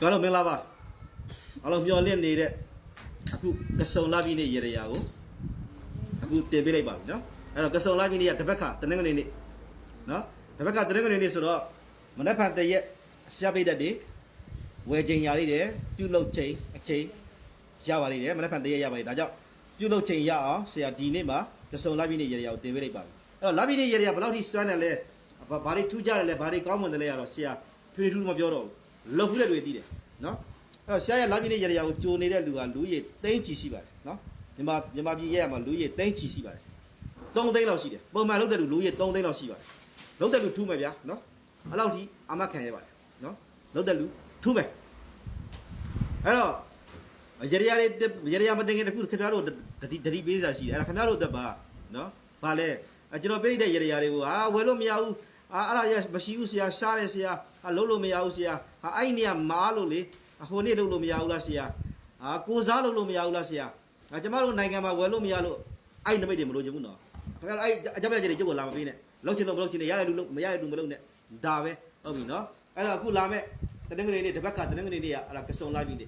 ကောင်းလို့မင်္ဂလာပါအားလုံးမျှော်လင့်နေတဲ့အခုကစုံလာပြီနေရေရရာကိုအခုတင်ပေးလိုက်ပါပြီနော်အဲ့တော့ကစုံလာပြီနေကတစ်ဘက်ကတနင်္ဂနွေနေ့နော်တစ်ဘက်ကတနင်္ဂနွေနေ့ဆိုတော့မနက်ဖြန်တရက်ရှားပိတ်တဲ့တွေဝယ်ချိန်ရလိမ့်တယ်ပြုတ်လုတ်ချိန်အချိန်ရပါလိမ့်တယ်မနက်ဖြန်တရက်ရပါလိမ့်ဒါကြောင့်ပြုတ်လုတ်ချိန်ရအောင်ဆရာဒီနေ့မှာကစုံလာပြီနေရေရရာကိုတင်ပေးလိုက်ပါပြီအဲ့တော့လာပြီနေရေရရာဘယ်လောက်ထိစွမ်းတယ်လဲဘာဘာတွေထူးကြတယ်လဲဘာတွေကောင်းမွန်တယ်လဲရတော့ဆရာထွေထူးမပြောတော့ဘူး လောက်ဖူးတဲ့တွေသိတယ်နော်အဲ့တော့ဆရာရဲ့လာပြည့်နေ့ရရကိုကြိုနေတဲ့လူကလူရည်သိန်းချီရှိပါတယ်နော်မြန်မာမြန်မာပြည်ရဲ့မှာလူရည်သိန်းချီရှိပါတယ်3သိန်းလောက်ရှိတယ်ပုံမှန်လုပ်တဲ့လူလူရည်3သိန်းလောက်ရှိပါတယ်လုပ်တဲ့လူထူးမယ်ဗျာနော်အဲ့လောက်ထိအမခံရပါတယ်နော်လုပ်တဲ့လူထူးမယ်အဲ့တော့ရရရရရရမတင်ခင်တခုခင်ဗျားတို့တတိတတိပေးစာရှိတယ်အဲ့ဒါခင်ဗျားတို့တက်ပါနော်ဗာလဲအဲ့ကျွန်တော်ပြိတဲ့ရရရတွေကိုအာဝယ်လို့မရဘူး အာအဲ့ဒါရမရှိဘူးဆရာရှားတယ်ဆရာအာလုံးလို့မရဘူးဆရာဟာအဲ့ဒီနေရာမားလို့လေအဟိုနေ့လုပ်လို့မရဘူးလားဆရာအာကိုစားလုပ်လို့မရဘူးလားဆရာအာကျမတို့နိုင်ငံမှာဝယ်လို့မရလို့အဲ့နမိတ်တွေမလို့ချင်ဘူးနော်ခင်ဗျားအဲ့အကြမ်းဖက်ကြီးတွေကျုပ်ကိုလာမပေးနဲ့လောက်ချင်လို့မလောက်ချင်နဲ့ရတဲ့လူလို့မရတဲ့လူမလုပ်နဲ့ဒါပဲဟုတ်ပြီနော်အဲ့တော့အခုလာမဲ့တနင်္ဂနွေနေ့တစ်ပတ်ခါတနင်္ဂနွေနေ့ကအဲ့ဒါကစုံလိုက်ပြီနေ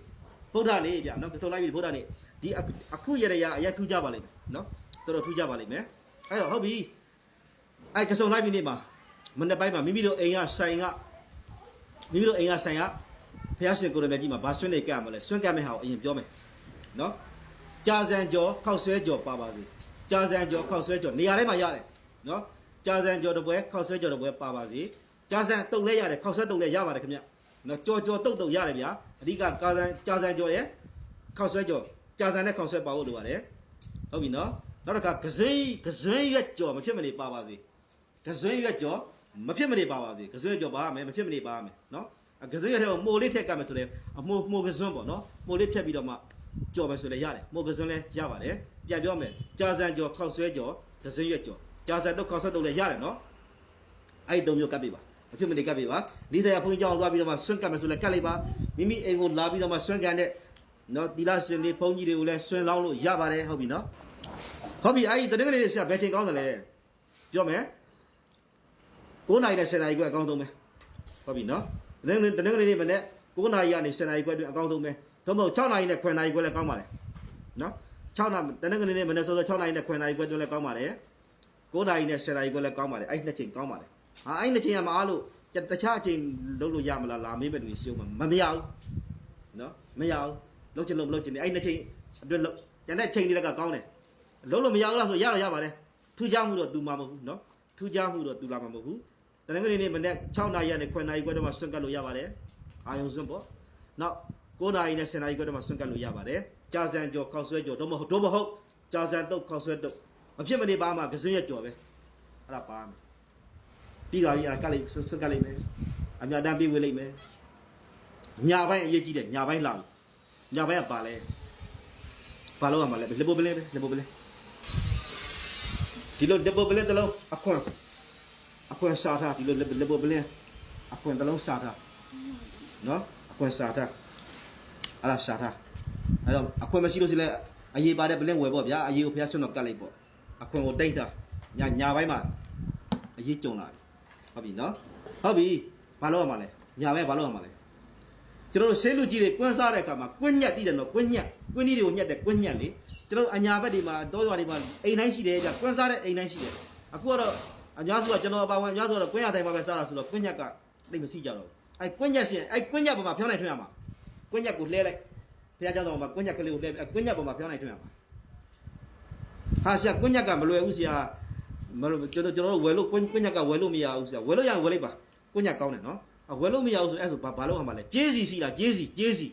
ဗုဒ္ဓနေ့ဗျနော်ကစုံလိုက်ပြီဗုဒ္ဓနေ့ဒီအခုရရရအရင်ထူးကြပါလိမ့်မယ်နော်တော်တော်ထူးကြပါလိမ့်မယ်အဲ့တော့ဟုတ်ပြီအဲ့ကစုံလိုက်ပြီနေမှာ မနေ့ပိုင်းမှာမိမိတို့အိမ်ကဆိုင်ကမိမိတို့အိမ်ကဆိုင်ကဖះရှင်ကိုရမေကြီးမှာဘာဆွင့်နေကြမလဲဆွင့်ကြမယ့်ဟာကိုအရင်ပြောမယ်နော်ကြာစံကြောခောက်ဆွဲကြောပါပါစေကြာစံကြောခောက်ဆွဲကြောနေရာတိုင်းမှာရတယ်နော်ကြာစံကြောတပွဲခောက်ဆွဲကြောတပွဲပါပါစေကြာစံတုတ်လဲရတယ်ခောက်ဆွဲတုတ်လဲရပါတယ်ခင်ဗျနော်ကြောကြောတုတ်တုတ်ရတယ်ဗျာအဓိကကာစံကြာစံကြောရဲ့ခောက်ဆွဲကြောကြာစံနဲ့ခောက်ဆွဲပါဖို့လိုပါတယ်ဟုတ်ပြီနော်နောက်တစ်ခါကစိမ့်ကစွန်းရွက်ကြောမဖြစ်မနေပါပါစေကစွန်းရွက်ကြော မဖြစ်မနေပါပါစေကစွန်းရွက်ကြောပါမယ်မဖြစ်မနေပါမယ်နော်ကစွန်းရတဲ့မိုးလေးထက်ကမယ်ဆိုလဲအမိုးမိုးကစွန်းပေါ့နော်မိုးလေးထက်ပြီးတော့မှကြော်မယ်ဆိုလဲရတယ်မိုးကစွန်းလဲရပါတယ်ပြန်ပြောမယ်ကြာစံကြော်ခောက်ဆွဲကြော်ကစွန်းရက်ကြော်ကြာစံတော့ခောက်ဆွဲတော့လဲရတယ်နော်အဲ့ဒီတုံမျိုးကပ်ပြပါမဖြစ်မနေကပ်ပြပါလေးစရာဘုန်းကြီးကြောင်းသွားပြီးတော့မှဆွန့်ကပ်မယ်ဆိုလဲကပ်လိုက်ပါမိမိအိမ်ကိုလာပြီးတော့မှဆွန့်ကန်တဲ့နော်တီလာရှင်လေးဘုန်းကြီးတွေကိုလည်းဆွန့်လောင်းလို့ရပါတယ်ဟုတ်ပြီနော်ဟုတ်ပြီအဲ့ဒီတနင်္ဂနွေဆရာဘယ်ချိန်ကောင်းတယ်လဲပြောမယ် 9နိုင်နဲ့10နိုင်ကအကောင်းဆုံးပဲဟုတ်ပြီနော်တနင်္ဂနွေတနင်္ဂနွေနေ့မနေ့9နာရီကနေ10နာရီခွဲအတွင်းအကောင်းဆုံးပဲသို့မဟုတ်6နာရီနဲ့9နာရီခွဲလည်းကောင်းပါလေနော်6နာတနင်္ဂနွေနေ့မနေ့ဆိုတော့6နာရီနဲ့9နာရီခွဲအတွင်းလည်းကောင်းပါလေ9နာရီနဲ့10နာရီခွဲလည်းကောင်းပါလေအဲ့နှစ်ချိန်ကောင်းပါလေဟာအဲ့နှစ်ချိန်ကမအားလို့တခြားအချိန်လုပ်လို့ရမလားလာမေးမဲ့လူရှုံးမှာမမရဘူးနော်မရဘူးလုပ်ချင်လို့မလုပ်ချင်တယ်အဲ့နှစ်ချိန်အတွင်းလုပ်ကျန်တဲ့ချိန်တွေကကောင်းတယ်လုပ်လို့မရဘူးလားဆိုရတော့ရပါလေထူးခြားမှုတော့တူမှာမဟုတ်ဘူးနော်ထူးခြားမှုတော့တူလာမှာမဟုတ်ဘူး တနင်္ဂနွေနေ့မနေ့6နာရီနဲ့9နာရီခွဲတော့မှဆွန့်ကတ်လို့ရပါတယ်။အာယုံဆွန့်ပေါ့။နောက်9နာရီနဲ့10နာရီခွဲတော့မှဆွန့်ကတ်လို့ရပါတယ်။ကြာစံကြော်ခောက်ဆွဲကြော်တော့မဟုတ်တော့မဟုတ်ကြာစံတုတ်ခောက်ဆွဲတုတ်မဖြစ်မနေပါမှကစွန်းရက်ကြော်ပဲ။အဲ့ဒါပါမယ်။ပြီးပါပြီအဲ့ဒါကတ်လိုက်ဆွန့်ကတ်လိုက်မယ်။အမြတ်တမ်းပြေးဝေးလိုက်မယ်။ညာပိုင်းအရေးကြီးတယ်ညာပိုင်းလာ။ညာပိုင်းကပါလဲ။ပါလို့ရမှာလဲလေပိုပလဲလေပိုပလဲဒီလိုလေပိုပလဲတလုံးအခွင့် အခွင့်စားထားဒီလိုလေပိုပလဲအခွင့်တလုံးစားထားနော်အခွင့်စားထားအဲ့ဒါစားထားအဲ့တော့အခွင့်မရှိလို့ရှိလဲအရေးပါတဲ့ပလင်းဝယ်ပေါ့ဗျာအရေးကိုဖျားဆွတ်တော့ကတ်လိုက်ပေါ့အခွင့်ကိုတိတ်တာညာညာပိုင်းမှာအရေးကြုံလာပြီဟုတ်ပြီနော်ဟုတ်ပြီဘာလို့ရမှာလဲညာဘက်ဘာလို့ရမှာလဲကျွန်တော်တို့ဆေးလူကြီးတွေကွန်းစားတဲ့အခါမှာကွင်းညက်တည်တယ်နော်ကွင်းညက်ကွင်းကြီးတွေကိုညက်တယ်ကွင်းညက်လေကျွန်တော်တို့အညာဘက်တွေမှာတောရွာတွေမှာအိမ်တိုင်းရှိတယ်ကြာကွန်းစားတဲ့အိမ်တိုင်းရှိတယ်အခုကတော့ အများစုကကျွန်တော်အပါဝင်အများစုကတော့ကွင်းရတိုင်းမှာပဲစားတာဆိုတော့ကွင်းညက်ကတိတ်မရှိကြတော့ဘူးအဲကွင်းညက်ရှင်အဲကွင်းညက်ပေါ်မှာဖြောင်းနိုင်ထွင်ရမှာကွင်းညက်ကိုလှဲလိုက်ဘုရားကျောင်းတော်မှာကွင်းညက်ကလေးကိုလှဲအဲကွင်းညက်ပေါ်မှာဖြောင်းနိုင်ထွင်ရမှာဟာဆရာကွင်းညက်ကမလွယ်ဘူးဆရာမလို့ကျွန်တော်ကျွန်တော်တို့ဝယ်လို့ကွင်းကွင်းညက်ကဝယ်လို့မရဘူးဆရာဝယ်လို့ရရင်ဝယ်လိုက်ပါကွင်းညက်ကောင်းတယ်နော်အဝယ်လို့မရဘူးဆိုအဲ့ဆိုဘာဘာလို့ရမှာလဲကျေးစီစီလားကျေးစီကျေးစီ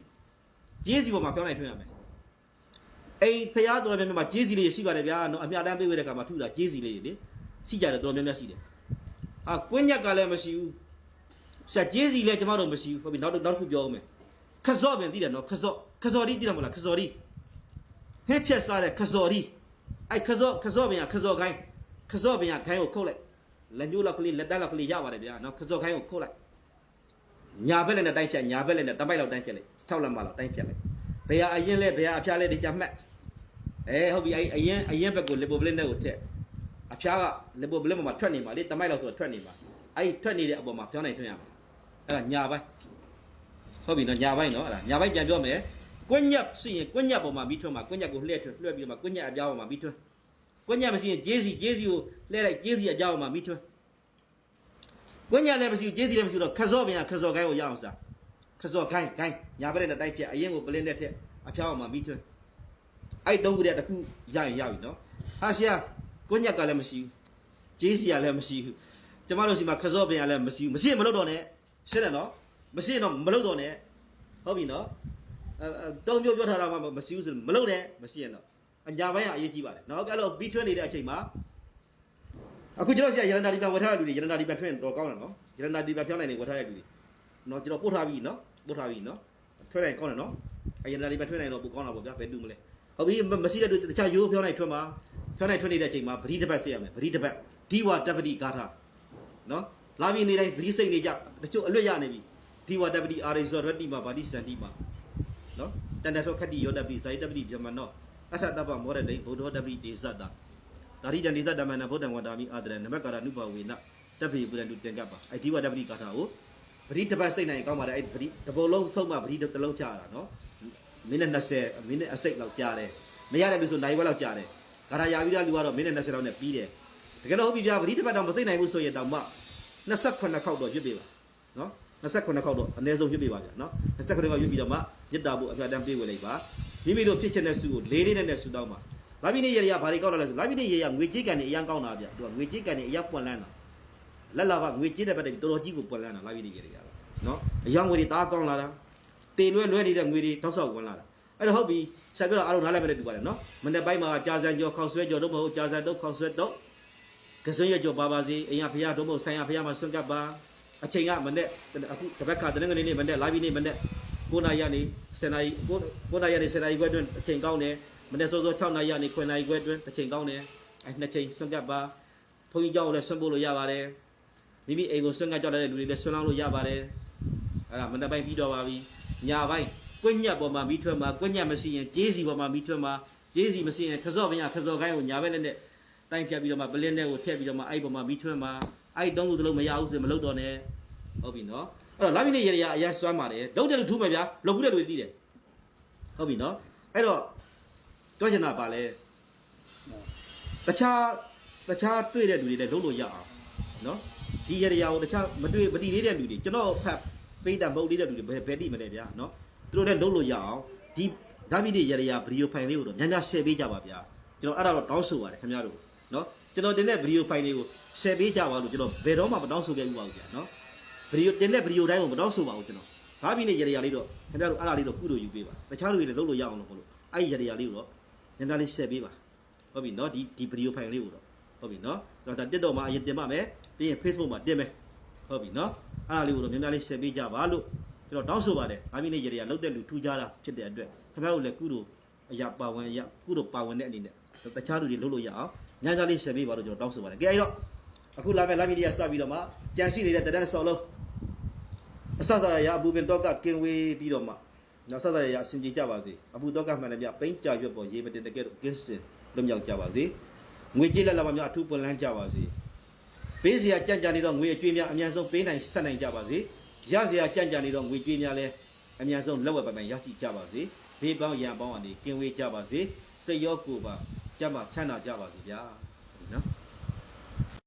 ကျေးစီပေါ်မှာဖြောင်းနိုင်ထွင်ရမယ်အိမ်ဖះတော်တော်များများမှာကျေးစီလေးရှိပါတယ်ဗျာနော်အမြတ်တမ်းပေးဝဲတဲ့ကမှာထုတာကျေးစီလေးလေ ရှိကြတယ်တော်တော်များများရှိတယ်ဟာကွင်းညက်ကလည်းမရှိဘူးဆရာကျေးစီလည်းကျမတို့မရှိဘူးဟုတ်ပြီနောက်နောက်တစ်ခုပြောအောင်မယ်ခစော့ပင်သိတယ်နော်ခစော့ခစော်ဒီသိတယ်မလားခစော်ဒီဟစ်ချက်စားတဲ့ခစော်ဒီအဲ့ခစော့ခစော့ပင်ကခစော့ခိုင်းခစော့ပင်ကခိုင်းကိုခုတ်လိုက်လက်ညှိုးလောက်ကလေးလက်တန်းလောက်ကလေးရပါတယ်ဗျာနော်ခစော့ခိုင်းကိုခုတ်လိုက်ညာဘက်လည်းနဲ့တိုင်းဖြတ်ညာဘက်လည်းနဲ့တပိုက်လောက်တိုင်းဖြတ်လိုက်6လက်မလောက်တိုင်းဖြတ်လိုက်ဘယ်ဟာအရင်လဲဘယ်ဟာအဖျားလဲဒီကြမှတ်အဲဟုတ်ပြီအဲ့အရင်အရင်ဘက်ကိုလေပိုပလင်းနဲ့ကိုထက် အဖျားကလေပိုပလင်းပေါ်မှာထွက်နေမှာလေတမိုက်လောက်ဆိုထွက်နေမှာအဲ့ထွက်နေတဲ့အပေါ်မှာပြောင်းနိုင်ထွင်ရမှာအဲ့ဒါညာပိုင်းဟဟုတ်ပြီနော်ညာဘိုင်းနော်အဲ့ဒါညာဘိုင်းပြန်ပြောမယ်ကွညက်ရှိရင်ကွညက်ပေါ်မှာပြီးထွန်းမှာကွညက်ကိုလှည့်ထွန်းလွှဲပြီးတော့မှကွညက်အပြားပေါ်မှာပြီးထွန်းကွညက်မရှိရင်ဂျေးစီဂျေးစီကိုလှည့်လိုက်ဂျေးစီအပြားပေါ်မှာပြီးထွန်းကွညက်လည်းမရှိဘူးဂျေးစီလည်းမရှိဘူးတော့ခစော့ပြန်ခစော့ကိုင်းကိုရအောင်စားခစော့ကိုင်းကိုင်းညာဘက်နဲ့တိုက်ပြအရင်ကိုပလင်းနဲ့ထက်အဖျားပေါ်မှာပြီးထွန်းအဲ့တုံးကလေးတစ်ခုရရင်ရပြီနော်ဟာရှာ ကွညက်ကလည်းမရှိဘူးဂျေးစီကလည်းမရှိဘူးကျမတို့စီမှာခစော့ပြန်လည်းမရှိဘူးမရှိရင်မလုပ်တော့နဲ့ရှင်းတယ်နော်မရှိရင်တော့မလုပ်တော့နဲ့ဟုတ်ပြီနော်အဲတုံးပြောပြောထားတာမှမရှိဘူးဆိုမလုပ်နဲ့မရှိရင်တော့အညာဘိုင်းကအရေးကြီးပါတယ်နော်အဲ့လိုပြီးထွန်းနေတဲ့အချိန်မှာအခုကျွန်တော်ဆရာရန်နာဒီပန်ဝတ်ထားတဲ့လူတွေရန်နာဒီပန်ထွန်းတော့ကောင်းတယ်နော်ရန်နာဒီပန်ဖြောင်းနိုင်နေဝတ်ထားတဲ့လူတွေနော်ကျွန်တော်ပို့ထားပြီနော်ပို့ထားပြီနော်ထွန်းနိုင်ကောင်းတယ်နော်အရန်နာဒီပန်ထွန်းနိုင်တော့ပိုကောင်းတာပေါ့ဗျာဘယ်တူမလဲဟုတ်ပြီမရှိတဲ့လူတခြားရိုးဖြောင်းနိုင်ထွန်းမှာ ဖြောင်းနိုင်ထွန်းနေတဲ့အချိန်မှာပရိတပတ်ဆေးရမယ်ပရိတပတ်ဒီဝတပတိဂါထာနော်လာပြီးနေတိုင်းပရိစိတ်နေကြတချို့အလွတ်ရနေပြီဒီဝတပတိအာရိဇောရတိမှာဗာတိစန္တိမှာနော်တန်တထောခတိယောတပိဇိုင်တပိပြမနောအထတပမောရတိဘုဒ္ဓတပိဒေဇတဒါရိတန်ဒေဇတမနဗုဒ္ဓံဝတ္တာမိအာဒရနမကရနုဘဝေနတပိပုရတုတင်ကပ္ပအဲ့ဒီဝတပိကာထာကိုပရိတပတ်စိတ်နိုင်ကောင်းပါတယ်အဲ့ပရိတပုတ်လုံးဆုံးမှပရိတလုံးချရတာနော်မိနစ်20မိနစ်အစိတ်လောက်ကြာတယ်မရတယ်လို့ဆိုနိုင်ဝက်လောက်ကြာတယ် ဂါရယာပြီးသားလူကတော့မိနစ်20လောက်နဲ့ပြီးတယ်တကယ်တော့ဟုတ်ပြီဗျာပရိတပတ်တော့မစိတ်နိုင်ဘူးဆိုရင်တောင်မှ28ခေါက်တော့ရွတ်ပေးပါနော်28ခေါက်တော့အနည်းဆုံးရွတ်ပေးပါဗျာနော်28ခေါက်ရွတ်ပြီးတော့မှမြတ်တာဖို့အဖျားတမ်းပေးဝင်လိုက်ပါမိမိတို့ဖြစ်ချင်တဲ့စုကိုလေးလေးနဲ့နဲ့ဆူတောင်းပါလာပြီးနေရရဘာတွေကောက်လာလဲဆိုလာပြီးနေရရငွေကြေးကန်နေအရန်ကောင်းတာဗျာသူကငွေကြေးကန်နေအရန်ပွက်လန်းတာလက်လာကငွေကြေးတဲ့ဘက်တည်းတော်တော်ကြီးကိုပွက်လန်းတာလာပြီးနေရရနော်အရန်ငွေတွေတားကောင်းလာတာတေလွဲလွဲနေတဲ့ငွေတွေတောက်ဆောက်ဝင်လာတာ အဲ့တော့ဟုတ်ပြီဆက်ပြောတော့အားလုံးနားလည်မဲ့တူပါတယ်နော်မနေ့ပိုင်းမှာကြာစံကြောခေါက်ဆွဲကြောတို့မဟုတ်ကြာစံတို့ခေါက်ဆွဲတို့ကစွန်းရကြောပါပါစေအိမ်ရဖရာတို့မဟုတ်ဆိုင်ရဖရာမှာဆွန့်ကပ်ပါအချိန်ကမနေ့အခုတပတ်ခါတနင်္ဂနွေနေ့မနေ့လာပြီးနေ့မနေ့9နာရီကနေ10နာရီ9နာရီကနေ10နာရီခွဲအတွင်းအချိန်ကောင်းတယ်မနေ့စောစော6နာရီကနေ9နာရီခွဲအတွင်းအချိန်ကောင်းတယ်အဲနှစ်ချိန်ဆွန့်ကပ်ပါဘုန်းကြီးကြောင့်လည်းဆွန့်ဖို့လို့ရပါတယ်မိမိအိမ်ကိုဆွန့်ကပ်ကြောက်တဲ့လူတွေလည်းဆွန့်လောင်းလို့ရပါတယ်အဲ့ဒါမနေ့ပိုင်းပြီးတော့ပါပြီညာပိုင်း ကွညက်ပေါ်မှာပြီးထွက်မှာကွညက်မရှိရင်ဂျေးစီပေါ်မှာပြီးထွက်မှာဂျေးစီမရှိရင်ခစော့ပညာခစော့ကိုင်းကိုညာဘက်နဲ့နဲ့တိုင်းဖြတ်ပြီးတော့မှပလင်းနဲ့ကိုထည့်ပြီးတော့မှအဲ့ပေါ်မှာပြီးထွက်မှာအဲ့တုံးလို့တလုံးမရဘူးဆိုရင်မလုပ်တော့နဲ့ဟုတ်ပြီနော်အဲ့တော့လာပြီးနေရရအရင်စွမ်းပါတယ်လုံးတယ်လို့ထူးမယ်ဗျာလုံဘူးတဲ့လူတွေသိတယ်ဟုတ်ပြီနော်အဲ့တော့ကြောချင်တာပါလဲတခြားတခြားတွေ့တဲ့လူတွေလည်းလုံးလို့ရအောင်နော်ဒီရရကိုတခြားမတွေ့မတည်သေးတဲ့လူတွေကျွန်တော်ဖတ်ပိတ်တာမဟုတ်သေးတဲ့လူတွေဘယ်ဘယ်တိမလဲဗျာနော် သူတို့လည်းလုံးလို့ရအောင်ဒီဒါဗိဒိရရဗီဒီယိုဖိုင်လေးကိုတော့များများ share ပေးကြပါဗျာကျွန်တော်အဲ့ဒါတော့တောင်းဆိုပါတယ်ခင်ဗျားတို့နော်ကျွန်တော်တင်တဲ့ဗီဒီယိုဖိုင်လေးကို share ပေးကြပါလို့ကျွန်တော်ဘယ်တော့မှမတောင်းဆိုခဲ့ဘူးပါဘူးဗျာနော်ဗီဒီယိုတင်တဲ့ဗီဒီယိုတိုင်းကိုမတောင်းဆိုပါဘူးကျွန်တော်ဒါဗိဒိရရလေးတော့ခင်ဗျားတို့အဲ့ဒါလေးတော့ကုလို့ယူပေးပါတခြားလူတွေလည်းလုံးလို့ရအောင်လို့ခေါ်လို့အဲ့ဒီရရလေးကိုတော့များများလေး share ပေးပါဟုတ်ပြီနော်ဒီဒီဗီဒီယိုဖိုင်လေးကိုတော့ဟုတ်ပြီနော်တော့ဒါ TikTok မှာအရင်တင်ပါမယ်ပြီးရင် Facebook မှာတင်မယ်ဟုတ်ပြီနော်အဲ့ဒါလေးကိုတော့များများလေး share ပေးကြပါလို့ ကျွန်တော်တောင်းဆိုပါတယ်။အမင်းနေရရလောက်တဲ့လူထူးခြားတာဖြစ်တဲ့အတွက်ခင်ဗျားတို့လည်းကုတို့အရာပါဝင်ရကုတို့ပါဝင်တဲ့အနေနဲ့တခြားလူတွေလုပ်လို့ရအောင်ညညလေး share ပေးပါလို့ကျွန်တော်တောင်းဆိုပါတယ်။ကဲအဲ့တော့အခုလာမယ့်လာမီဒီယာစပြီးတော့မှကြံရှိနေတဲ့တရက်ဆော်လုံးအစသာရအဘူပင်တော့ကကင်ဝေးပြီးတော့မှနောက်ဆက်ရအဆင်ပြေကြပါစေ။အဘူတော့ကမှန်တယ်မြပိန်းကြရွက်ပေါ်ရေးမတင်တကယ်တော့ကင်းစင်လွတ်မြောက်ကြပါစေ။ငွေကြေးလက်လာမများအထူးပွင့်လန်းကြပါစေ။ပေးစရာကြံ့ကြံ့နေတော့ငွေအကျွေးများအများဆုံးပေးနိုင်ဆက်နိုင်ကြပါစေ။ ရစရာကြံ့ကြံ့နေတော့ငွေကြေးများလည်းအများဆုံးလက်ဝက်ပိုင်ပိုင်ရရှိကြပါစေ။ဘေးပေါင်းရန်ပေါင်းအနေကင်းဝေးကြပါစေ။စိတ်ရောကိုယ်ပါကြမ်းမှချမ်းသာကြပါစေဗျာ။